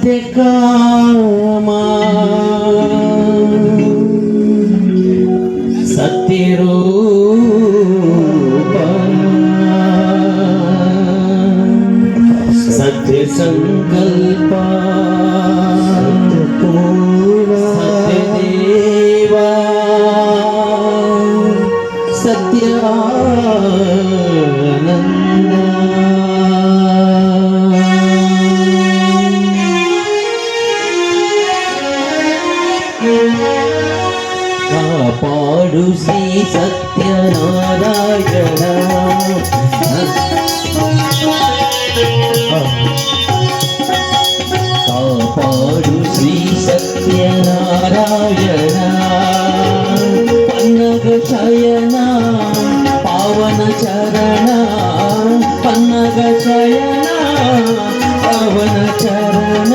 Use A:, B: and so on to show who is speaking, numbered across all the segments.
A: സത്യകാമ. സത്യരൂപ. സത്യസങ്കൽപ സത്യദേവ. സത്യ నాడు శ్రీ సత్యనారాయణ. కాపాడు శ్రీ సత్యనారాయణ. పన్నగ శయన పావన చరణ. పన్నగ శయన పావన చరణ.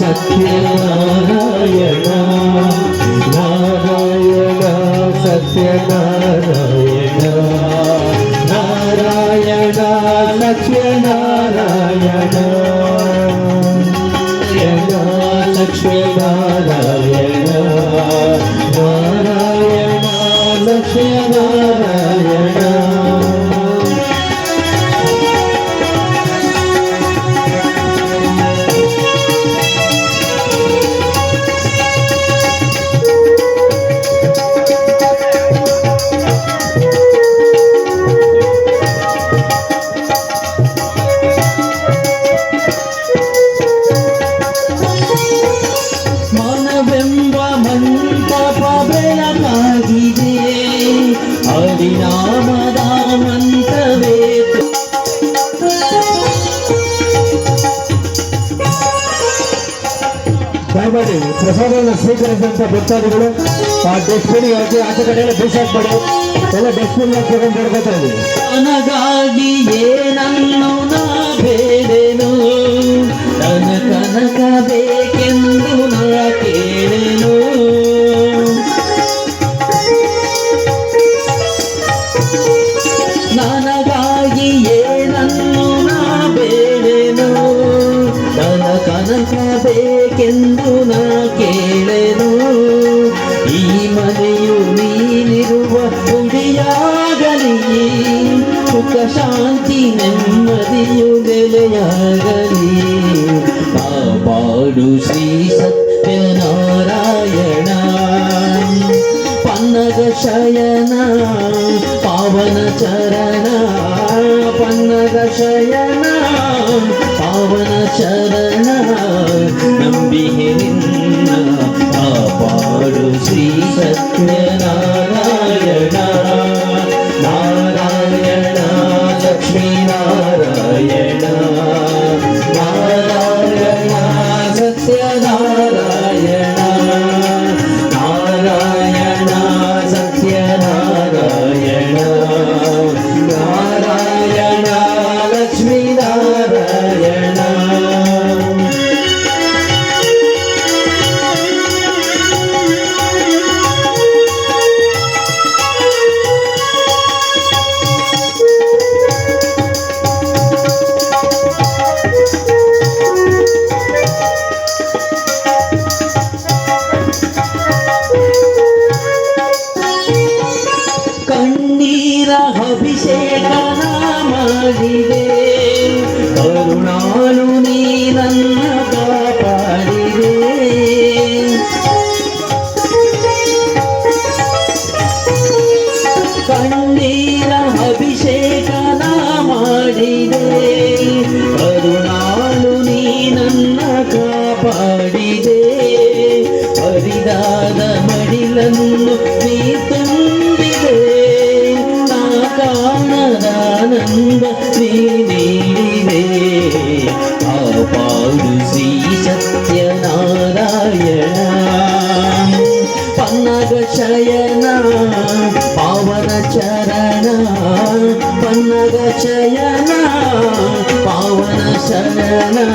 A: సత్యనారాయణ నారాయణ సత్యనారాయణ నారాయణ లక్ష్మీనారాయణ లక్ష్మీనారాయణ నారాయణ లక్ష్మీనారాయణ
B: ದಯಮಾಡಿ ಪ್ರಸಾದವನ್ನು ಸ್ವೀಕರಿಸಿದಂಥ ಭಕ್ತಾದಿಗಳು, ಆ ಡಸ್ಟ್ಬಿನ್ ಹಾಕಿ ಆಚೆ ಕಡೆ ಎಲ್ಲ ಬೀಸಾಕ್ಬೇಡಿ ಎಲ್ಲ ಡಸ್ಟ್ಬಿನ್ ಹಾಕ್ಬೇಕಂತ ಹೇಳ್ಕೊತಾ
A: ನಾ ಬೇಡೇನು ಬೇಕೆಂದು ನಾ ಬೇಕೆಂದು ನಾ ಕೇಳೆನು ಈ ಮನೆಯು ನೀನಿರುವ ಗುಡಿಯಾಗಲಿ ಸುಖ ಶಾಂತಿ ನೆಮ್ಮದಿಯು ನೆಲೆಯಾಗಲಿ ಕಾಪಾಡು ಶ್ರೀ ಸತ್ಯನಾರಾಯಣ ಪನ್ನಗ ಶಯನ ಪಾವನ ಚರಣ ಪನ್ನಗ ಶಯನ ಪಾವನ ಚರಣ Krishna பன்னக சயனா பாவன சரணா பன்னக சயனா பாவன சரணா